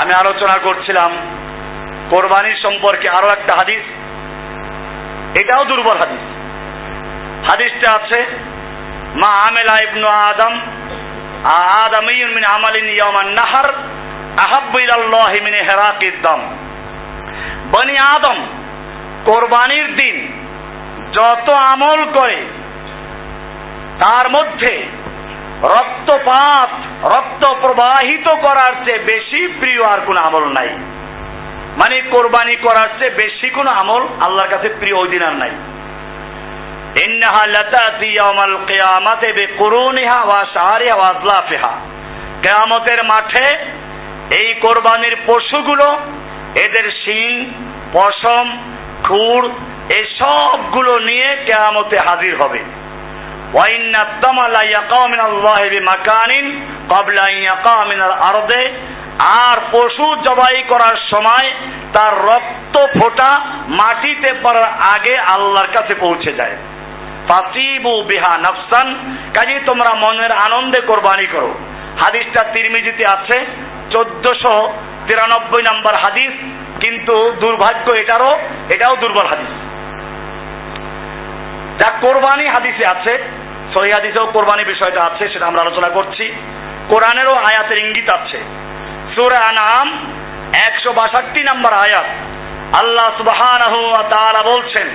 আমি আলোচনা করছিলাম কোরবানির সম্পর্কে আরও একটা হাদিস। এটাও দুর্বল হাদিস। হাদিসটা আছে, মা আমেলা ইবনু আদম আদামিয়ুন মিন আমালিন ইয়াওমান নাহার, আহাব্বু ইলাল্লাহি মিন হিরাকিদ দাম। বনি আদম কোরবানির দিন যত আমল করে, তার মধ্যে রক্তপাত, রক্ত প্রবাহিত করার চেয়ে বেশি প্রিয় আর কোনো আমল নাই। মানে কোরবানি করার চেয়ে বেশি কোনো আমল আল্লাহর কাছে প্রিয় ওই দিন আর নাই। ইন্নাহা লাতাতি ইয়াউমাল কিয়ামাতি বিকুরুনিহা ওয়া শারিহা ওয়া আজলাফিহা। কিয়ামতের মাঠে এই কোরবানির পশুগুলো, এদের শিং, পশম, খুর এই সবগুলো নিয়ে কেয়ামতে হাজির হবে। وإن الدم لا يقع من الله بمكان قبل أن يقع من الأرض আর পশু জবাই করার সময় তার রক্ত ফোটা মাটিতে পড়ার আগে আল্লাহর কাছে পৌঁছে যায় ফাতিবু বিহা নাফসান কাজে তোমরা মনের আনন্দে কোরবানি করো হাদিসটা তিরমিজিতে আছে চোদ্দশো তিরানব্বই নম্বর হাদিস কিন্তু দুর্ভাগ্য এটারও এটাও দুর্বল হাদিস যা কোরবানি হাদিসে আছে, সহি হাদিসেও কোরবানি বিষয়টা আছে, সেটা আমরা আলোচনা করছি। কোরআনেরও আয়াতের ইঙ্গিত আছে। সূরা আনাম একশো বাষট্টি নম্বর আয়াত। আল্লাহ সুবহানাহু ওয়া তাআলা বলছেন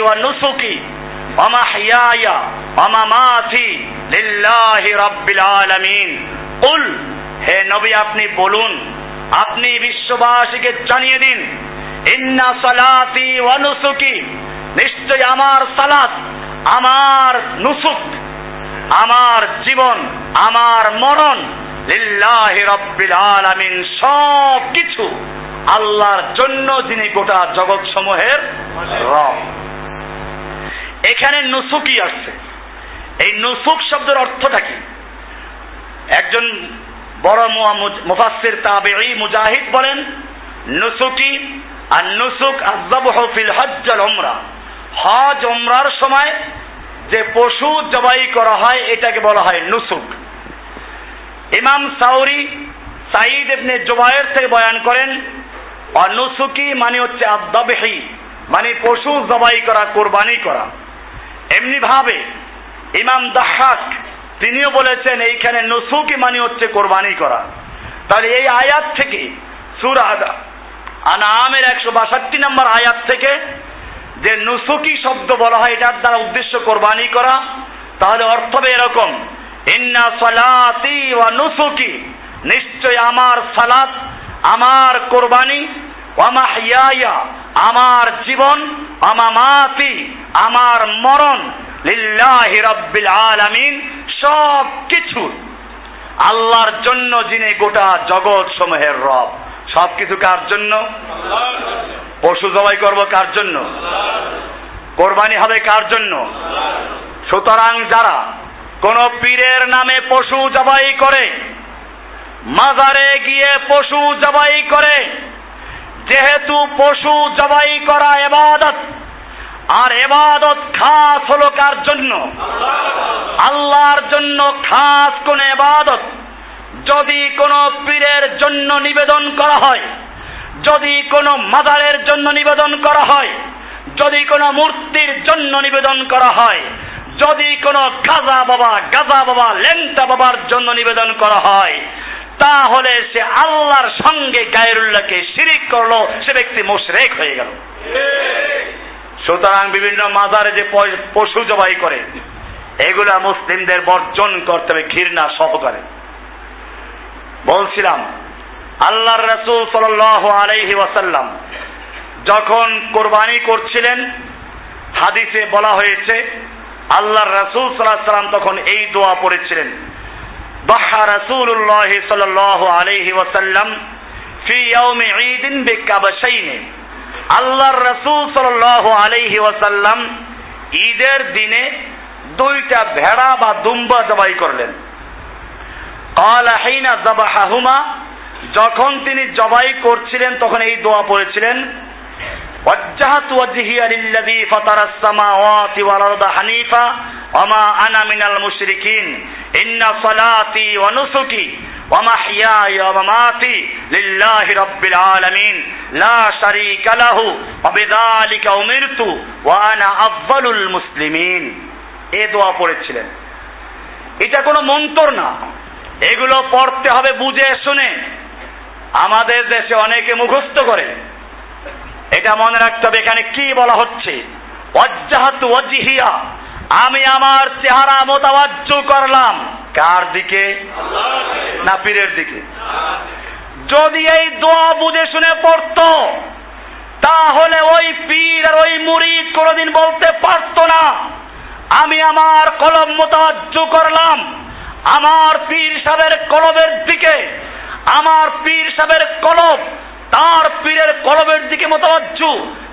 ওয়া নুসুকি ওয়া মাহইয়ায়া ওয়া মামাতি লিল্লাহি রাব্বিল আলামিন। কুল, হে নবী আপনি বলুন, আপনি বিশ্ববাসীকে জানিয়ে দিন, ইন্না সালাতি ওয়া নুসুকি নিশ্চয় আমার সালাত, আমার নুসুক, আমার জীবন, আমার মরণ, লিল্লাহি রাব্বিল আলামিন সব কিছু আল্লাহর জন্য যিনি গোটা জগৎ সমূহের রব। এখানে নুসুকি আসছে। এই নুসুক শব্দের অর্থটা কি? একজন বড় মুফাসসির তাবেঈ মুজাহিদ বলেন, নুসুকি আর নুসুক আযযাবহু ফিল হজ্জ আল উমরা হজ উমরার সময় যে পশু জবাই করা হয়, এটাকে বলা হয় নুসুক। ইমাম সাউরি সাইদ ইবনে জুবায়ের থেকে বয়ান করেন অনুসুকি মানে হচ্ছে আদাবেহি মানে পশু জবাই করা, কোরবানি করা। এমনি ভাবে ইমাম দাহাক, তিনিও বলেছেন, এইখানে নুসুকি মানে হচ্ছে কোরবানি করা। তাহলে এই আয়াত থেকে, সুরা আনামের একশো বাষট্টি নম্বর আয়াত থেকে যে নুসুকি শব্দ বলা হয়, এটার দ্বারা উদ্দেশ্য কোরবানি করা। তাহলে অর্থ হবে এরকম, ইন্না সালাতি ওয়া নুসুকি, নিশ্চয় আমার সালাত, আমার কোরবানি ওয়ামাহিয়া আমার জীবন আমামাতি আমার মরণ, লিল্লাহি রাব্বিল আলামিন সব কিছু আল্লাহর জন্য যিনি গোটা জগৎ সমূহের রব। সব কিছু কার জন্য? পশু জবাই করব কার জন্য? কোরবানি হবে কার জন্য? সুতরাং যারা কোন পীরের নামে পশু জবাই করে, মাজারে গিয়ে পশু জবাই করে, যেহেতু পশু জবাই করা এবাদত, আর এবাদত খাস হলো কার জন্য? আল্লাহর জন্য খাস কোন এবাদত যদি কোনো পীরের জন্য নিবেদন করা হয়, যদি কোনো মাজারের জন্য নিবেদন করা হয়, যদি কোনো মূর্তির জন্য নিবেদন করা হয়, যদি কোনো গাজা বাবা গাজা বাবা, লেংটা বাবার জন্য নিবেদন করা হয়, তাহলে সে আল্লাহর সঙ্গে গায়রুল্লাহকে শিরিক করল, সে ব্যক্তি মোশরেক হয়ে গেল। সুতরাং বিভিন্ন মাজারে যে পশু জবাই করে, এগুলা মুসলিমদের বর্জন করতে হবে, ঘৃণা সহকারে। বলছিলাম, আল্লাহর রাসূল সাল্লাল্লাহু আলাইহি ওয়াসাল্লাম যখন কোরবানি করছিলেন, হাদিসে বলা হয়েছে, আল্লাহর রাসূল সাল্লাল্লাহু সাল্লাম তখন এই দোয়া পড়েছিলেন বাহা রাসূলুল্লাহ সাল্লাল্লাহু আলাইহি ওয়াসাল্লাম ফি ইয়াউমি ঈদিন বিকাবাশাইন। আল্লাহর রাসূল সাল্লাল্লাহু আলাইহি ওয়াসাল্লাম ঈদের দিনে দুইটা ভেড়া বা দুম্বা জবাই করলেন। قال حين ذبحهما যখন তিনি জবাই করছিলেন তখন এই দোয়া পড়েছিলেন وجهت وجهي للذي فطر السماوات والأرض حنيفا وما أنا من المشركين إن صلاتي ونسكي ওয়া মাহইয়ায়া ওয়া মামাতি লিল্লাহি রাব্বিল আলামিন লা শারীকা লাহু ওয়া বিযালিকা উমিরতু ওয়া আনা আফযালুল মুসলিমিন এ দোয়া পড়েছিলেন এটা কোনো মন্তর না এগুলো পড়তে হবে বুঝে শুনে। আমাদের দেশে অনেকে মুখস্থ করে। এটা মনে রাখতে হবে এখানে কি বলা হচ্ছে? আমি আমার চেহারা মোতাবাজ্য করলাম। কার দিকে? না পীরের দিকে। যদি এই দোয়া বুঝে শুনে পড়তো, তাহলে ওই পীর আর ওই মুরিদ কোনোদিন বলতে পারতো না। আমি আমার কলম মোতাবাজ্য করলাম। আমার পীর সাহেবের কলবের দিকে, আমার পীর সাহেবের কলব, তার পীরের কলবের দিকে মোতাবাজ্য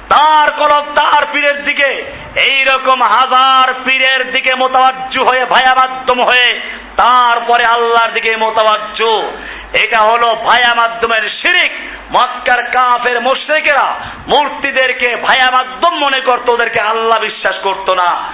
তার কলব তার পীরের দিকে। এই রকম হাজার পীরের দিকে মোতাবাজ্য হয়ে ভায়া মাধ্যম হয়ে, তারপরে আল্লাহর দিকে মোতাবাজ্য এটা হলো ভায়া মাধ্যমের শিরিক। মক্কার কাফের মুশরিকেরা মূর্তিদেরকে ভায়া মাধ্যম মনে করতো, ওদেরকে আল্লাহ বিশ্বাস করতো না।